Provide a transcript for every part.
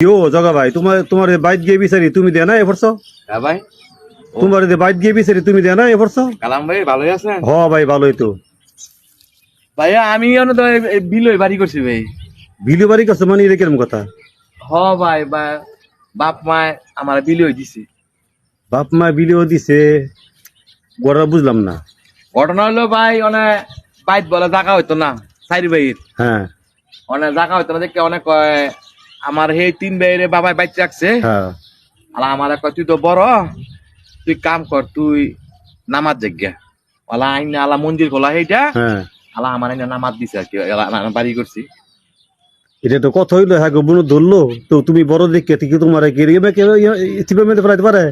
ইয়ো জগা ভাই তোমার তোমার বাইক গিয়ে বিচারি তুমি দেয়া না এ পড়ছ হ্যাঁ ভাই। তোমার যে বাইক গিয়ে বিচারি তুমি দেয়া না এ পড়ছ কালাম ভাই ভালোই আছেন? হ ভাই ভালোই তো। ভাইয়া আমি তো বিলই বাড়ি করছি ভাই। বিলু বাড়ি কাছে মানে এটা কিরম কথা? হ ভাই বা বাপ মায় আমার বিলই দিছে। বাপ মা বিলিও দিছে। গোড়া বুঝলাম না। ঘটনা হলো ভাই অনেক বাইত বলে জায়গা হইতো না চারি ভাইয়ের হ্যাঁ। অনেক জায়গা হইতো না দেখে অনেক কয় আমার সেই তিন ভাইয়ের বাবাই বাইচ রাখছে। হ্যাঁ। আলা আমার কয় তুই তো বড় তুই কাম কর তুই নামাজ জাগিয়া আলা আইন আলা মন্দির খোলা সেইটা হ্যাঁ। আলা আমার আইনা নামাজ দিছে আর কি বাড়ি করছি। এটা তো কথা হইল হ্যাঁ গো বুনো ধরলো। তো তুমি বড় দেখে ঠিক তোমার চিপে মেতে ফেলাইতে পারে?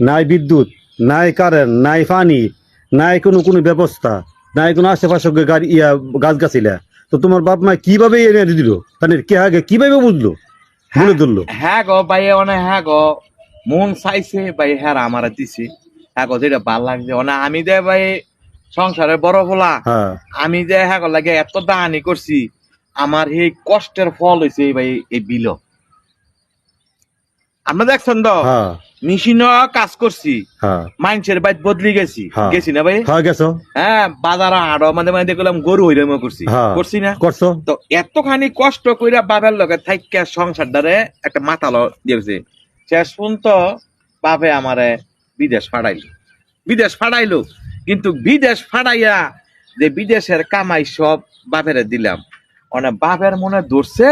নাই বিদ্যুৎ নাই কারেন্ট নাই পানি নাই কোনো কোনো ব্যবস্থা নাই কোনো আশেপাশে গাড়ি ইয়া গাছ গাছিলা। তো তোমার বাপ মা কীভাবে এনে দিল? মানে কে আগে কীভাবে বুঝলো? মনে ধরলো? হ্যাঁ গো ভাই অনেক হ্যাঁ গো। মন চাইছে ভাই হ্যাঁ আমার দিছে। হ্যাঁ গো যেটা ভালো লাগছে। অনেক আমি দে ভাই সংসারে বড় হলা হ্যাঁ। আমি যে হ্যাঁ লাগে এত দানি করছি আমার এই কষ্টের ফল হয়েছে ভাই এই বিল। আপনি দেখছেন তো? কাজ করছি। হ্যাঁ। মানুষের বাইত বদলি গেছি। হ্যাঁ। গেছি না ভাই? হ্যাঁ গেছো। হ্যাঁ বাজার হাড় দেখলাম গরু হইলাম করছি। করছি না? করছ? তো এতখানি কষ্ট কইরা বাপের লগে থাইকা সংসারটারে একটা মাতাল দিয়েছে। শেষ পর্যন্ত বাপে আমারে বিদেশ ফাড়াইলো। বিদেশ ফাড়াইলো। কিন্তু বিদেশ ফাড়াইয়া যে বিদেশের কামাই সব বাপেরে দিলাম। মানে বাপের মনে ধরছে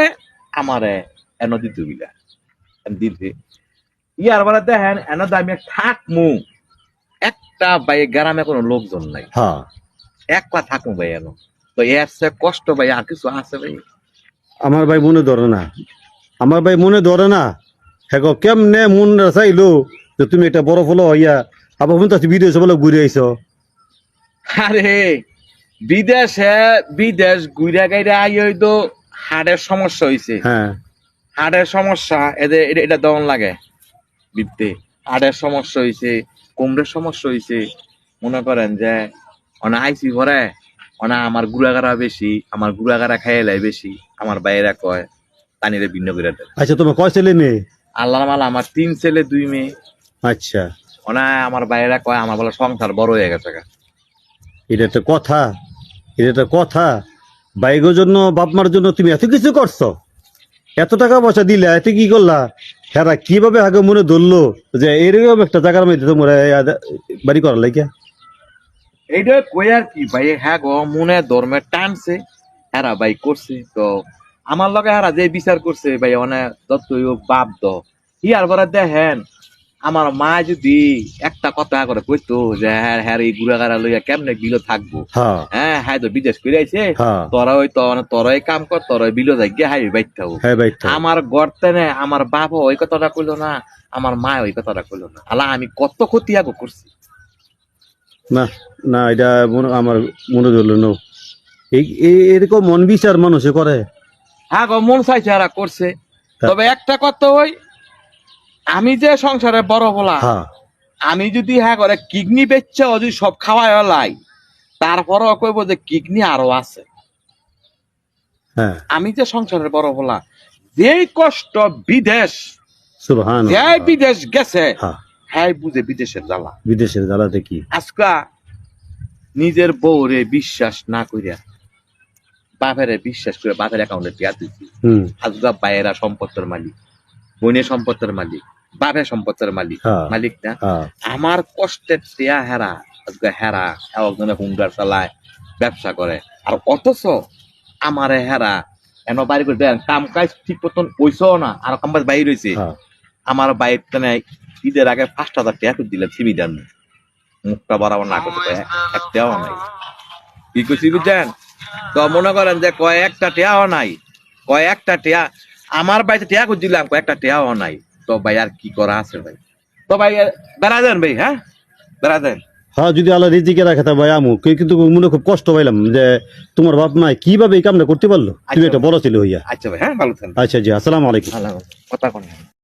আমারে এন দিতে বিলা দিতে ইয়ার বেলা দেখেন এন আমি থাকমু একটা ভাই গ্রামে কোনো লোকজন নাই। হ্যাঁ একলা থাকমু ভাই এন। তো এর সে কষ্ট ভাই আর কিছু আছে ভাই আমার ভাই মনে ধরে না। আমার ভাই মনে ধরে না। হ্যাঁ কেমনে মন চাইলো যে তুমি এটা বড় ফলো হইয়া আবার তো বিদেশে বলে ঘুরে আইছো? আরে বিদেশে বিদেশ ঘুরে গাইরে আই হইতো হাড়ের সমস্যা হইছে। হ্যাঁ। হাড়ের সমস্যা এদের এটা- এটা দমন লাগে। বিদ্যে হাড়ের সমস্যা হইছে কোমরের সমস্যা হইছে। মনে করেন যে অনা আইসি ভরে অনা আমার গুড়াগাড়া বেশি আমার গুড়াগাড়া খাইলাই বেশি আমার বাইরা কয় পানিরে ভিন্ন করে দেয়। আচ্ছা তোমার কয় ছেলে মেয়ে? আল্লাহ মালা আমার তিন ছেলে দুই মেয়ে। আচ্ছা। ওনা আমার বাইরা কয় আমার বলে সংসার বড় হয়ে গেছে এটা তো কথা এটা তো কথা। বাইকের জন্য বাপ মার জন্য তুমি এত কিছু করছ? এত টাকা পয়সা দিলে এত কি করলা? হেরা কীভাবে আগে মনে ধরলো যে এরকম একটা জায়গার মধ্যে তোমরা বাড়ি করার লাগিয়া এইটা কই আর কি, ভাই? হ্যাঁ গো, মনে ধর্মে টানছে হেরা ভাই করছে, তো আমার লগে হেরা যে বিচার করছে, ভাই অনেক দত্ত বাপ দ। ইয়ার পরে দেখেন আমার মা যদি একটা কথা করে কইতো যে হ্যাঁ হ্যাঁ এই গুড়াগাড়া লইয়া কেমনে বিলো থাকব? হ্যাঁ। হ্যাঁ হ্যাঁ তো বিদেশ করে আইছে। হ্যাঁ। তোরা ওই তো তোরাই কাম কর তোরাই বিলো যাই গিয়ে হাই বাইর থাকব হ্যাঁ ভাই তো। আমার গর্তে নে আমার বাপ ওই কথাটা কইলো না আমার মা ওই কথাটা কইলো না। আলা আমি কত ক্ষতি আগো করছি। না না এটা আমার মনে ধরলো না। এই এই- এরকম মন বিচার মানুষে করে। হ্যাঁ গো মন চাইছে এরা করছে। তবে একটা কথা ওই আমি যে সংসারে বড় বলা হ্যাঁ। আমি যদি হ্যাঁ করে কিডনি বেচছে যদি সব খাওয়াই লাই তারপরও কইব যে কিডনি আরও আছে। হ্যাঁ। আমি যে সংসারের বড় বলা যেই কষ্ট বিদেশ যে বিদেশ গেছে হ্যাঁ। হ্যাঁ বুঝে বিদেশের জ্বালা। বিদেশের জ্বালাতে কি? আজকা নিজের বউরে বিশ্বাস না করিয়া বাপেরে বিশ্বাস করে বাপের অ্যাকাউন্টে টিয়া দিচ্ছি আজকা বাইরা সম্পত্তির মালিক। বোনের সম্পত্তির মালিক বাপে সম্পত্তির মালিক হ্যাঁ। মালিক না হ্যাঁ। আমার কষ্টের টিয়া হেরা আজকে হেরা একজনে হুন্ডার চালায় ব্যবসা করে। আর অথচ আমারে হেরা এন বাড়ি করে দেন কাম কাজ ঠিক মতন কইছো না আর কাম কাজ বাইর হয়েছে হ্যাঁ। আমার বাইর তেনে ঈদের আগে পাঁচ হাজার টাকা করে দিলাম সিবি দেন মুখটা বরাবর না করতে পারে একটাও নাই। কি করছি বুঝছেন? তো মনে করেন যে কয়েকটা টেয়াও নাই কয়েকটা টেয়া আমার বাড়িতে টেয়া করে দিলাম একটা টেয়াও নাই। তো ভাই আর কি করা আছে ভাই? তো ভাই বেড়া দেন ভাই হ্যাঁ? বেড়া দেন। হ্যাঁ যদি আল্লাহ রিজিকে রাখে তা ভাই আমু। কে- কিন্তু মনে খুব কষ্ট পাইলাম যে তোমার বাপ মা কীভাবে এই কামটা করতে পারল? তুমি এটা একটা বড় ছিল হইয়া। আচ্ছা ভাই হ্যাঁ ভালো থাকেন আচ্ছা জি আসসালামু আলাইকুম। কথা কোন।